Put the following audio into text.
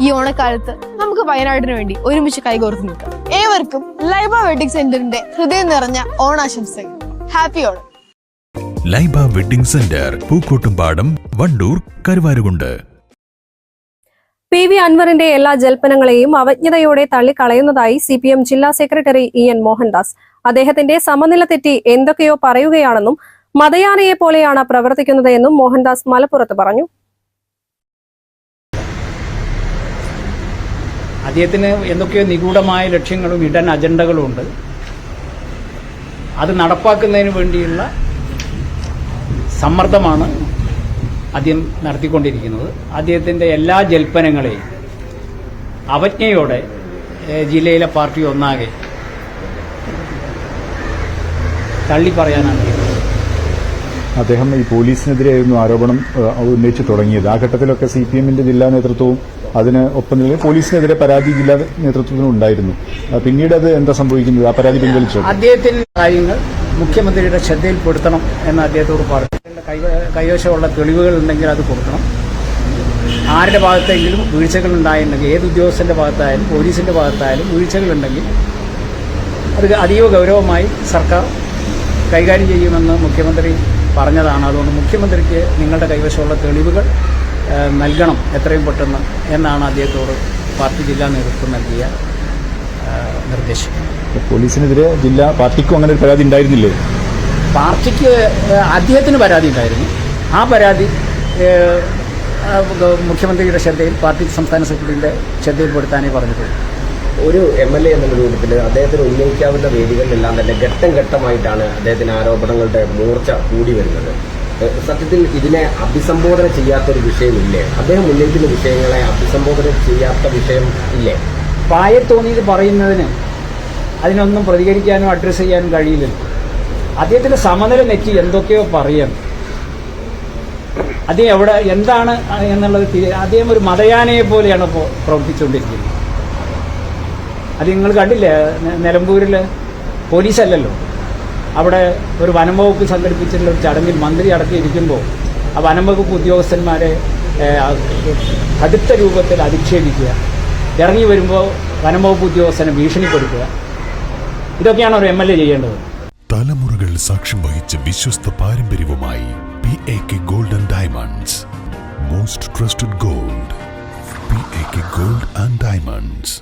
ഈ ഓണക്കാലത്ത് നമുക്ക് വയനാടിന് വേണ്ടി ഒരുമിച്ച് കൈകോർത്ത് നിൽക്കാം. ഏവർക്കും ലൈബ വെഡിങ് സെന്ററിന്റെ ഹൃദയം നിറഞ്ഞ ഓണാശംസകൾ. Happy Onam. Laiba wedding center Pookkottumpadam Wandoor Karuvarakundu. P V അൻവറിന്റെ എല്ലാ ജൽപ്പനങ്ങളെയും അവജ്ഞതയോടെ തള്ളിക്കളയുന്നതായി സി പി എം ജില്ലാ സെക്രട്ടറി ഇ എൻ മോഹൻദാസ്. അദ്ദേഹത്തിന്റെ സമനില തെറ്റി എന്തൊക്കെയോ പറയുകയാണെന്നും മതയാനയെ പോലെയാണ് പ്രവർത്തിക്കുന്നത് എന്നും മോഹൻദാസ് മലപ്പുറത്ത് പറഞ്ഞു. അദ്ദേഹത്തിന് എന്തൊക്കെയോ നിഗൂഢമായ ലക്ഷ്യങ്ങളും ഇടൻ അജണ്ടകളും ഉണ്ട് അത് നടപ്പാക്കുന്നതിന് വേണ്ടിയുള്ള സമ്മർദ്ദമാണ് അദ്ദേഹം നടത്തിക്കൊണ്ടിരിക്കുന്നത് അദ്ദേഹത്തിന്റെ എല്ലാ ജൽപ്പനങ്ങളെയും അവജ്ഞയോടെ ജില്ലയിലെ പാർട്ടി ഒന്നാകെ തള്ളി പറയാനാണ്. അദ്ദേഹം ഈ പോലീസിനെതിരെയായിരുന്നു ആരോപണം ഉന്നയിച്ചു തുടങ്ങിയത്. ആ ഘട്ടത്തിലൊക്കെ സി പി എമ്മിന്റെ ജില്ലാ നേതൃത്വവും അതിന് ഒപ്പം പോലീസിനെതിരെ പരാതി ജില്ലാ നേതൃത്വത്തിനും ഉണ്ടായിരുന്നു. പിന്നീട് അത് എന്താ സംഭവിക്കുന്നത്? ആ പരാതി പിൻവലിച്ചു? അദ്ദേഹത്തിന്റെ കാര്യങ്ങൾ മുഖ്യമന്ത്രിയുടെ ശ്രദ്ധയിൽപ്പെടുത്തണം എന്ന് അദ്ദേഹത്തോട് പറഞ്ഞു. കൈവശമുള്ള തെളിവുകൾ ഉണ്ടെങ്കിൽ അത് കൊടുക്കണം. ആരുടെ ഭാഗത്തെങ്കിലും വീഴ്ചകൾ ഉണ്ടായിട്ടുണ്ടെങ്കിൽ ഏത് ഉദ്യോഗസ്ഥന്റെ ഭാഗത്തായാലും പോലീസിന്റെ ഭാഗത്തായാലും വീഴ്ചകളുണ്ടെങ്കിൽ അത് അതീവ ഗൗരവമായി സർക്കാർ കൈകാര്യം ചെയ്യുമെന്ന് മുഖ്യമന്ത്രി പറഞ്ഞതാണ്. അതുകൊണ്ട് മുഖ്യമന്ത്രിക്ക് നിങ്ങളുടെ കൈവശമുള്ള തെളിവുകൾ നൽകണം എത്രയും പെട്ടെന്ന് എന്നാണ് അദ്ദേഹത്തോട് പാർട്ടി ജില്ലാ നേതൃത്വം നൽകിയ നിർദ്ദേശം. പോലീസിനെതിരെ ജില്ലാ പാർട്ടിക്കും അങ്ങനെ ഒരു പരാതി ഉണ്ടായിരുന്നില്ലേ? പാർട്ടിക്ക് അദ്ദേഹത്തിന് പരാതി ഉണ്ടായിരുന്നു. ആ പരാതി മുഖ്യമന്ത്രിയുടെ ശ്രദ്ധയിൽ പാർട്ടി സംസ്ഥാന സെക്രട്ടറിയുടെ ശ്രദ്ധയിൽപ്പെടുത്താനേ പറഞ്ഞിട്ടുള്ളൂ. ഒരു എം എൽ എ എന്നുള്ള രൂപത്തിൽ അദ്ദേഹത്തിന് ഉന്നയിക്കാവുന്ന വേദികളിലെല്ലാം തന്നെ ഘട്ടം ഘട്ടമായിട്ടാണ് അദ്ദേഹത്തിന് ആരോപണങ്ങളുടെ മൂർച്ച കൂടി വരുന്നത്. സത്യത്തിൽ ഇതിനെ അഭിസംബോധന ചെയ്യാത്തൊരു വിഷയമില്ലേ? അദ്ദേഹം ഉന്നയിക്കുന്ന വിഷയങ്ങളെ അഭിസംബോധന ചെയ്യാത്ത വിഷയം ഇല്ലേ? പായ തോന്നിയത് പറയുന്നതിന് അതിനൊന്നും പ്രതികരിക്കാനോ അഡ്രസ്സ് ചെയ്യാനും കഴിയില്ല അദ്ദേഹത്തിന് സമനില നെറ്റി എന്തൊക്കെയോ പറയാം. അദ്ദേഹം എവിടെ എന്താണ് എന്നുള്ളത് അദ്ദേഹം ഒരു മതയാനയെ പോലെയാണ് ഇപ്പോൾ പ്രവർത്തിച്ചുകൊണ്ടിരിക്കുന്നത്. അത് നിങ്ങൾ കണ്ടില്ലേ? നിലമ്പൂരിൽ പോലീസല്ലല്ലോ. അവിടെ ഒരു വനംവകുപ്പ് സംഘടിപ്പിച്ചിട്ടുള്ള ഒരു ചടങ്ങിൽ മന്ത്രി അടക്കിയിരിക്കുമ്പോൾ ആ വനംവകുപ്പ് ഉദ്യോഗസ്ഥന്മാരെ കടുത്ത രൂപത്തിൽ അധിക്ഷേപിക്കുക. ഇറങ്ങി വരുമ്പോൾ വനംവകുപ്പ് ഉദ്യോഗസ്ഥനെ ഭീഷണിപ്പെടുത്തുക. ഇതൊക്കെയാണ് ഒരു എം എൽ എ ചെയ്യേണ്ടത്. തലമുറകൾ സാക്ഷ്യം വഹിച്ച വിശ്വസ്ത പാരമ്പര്യവുമായി P A K golden diamonds. Most trusted gold P A K gold and diamonds.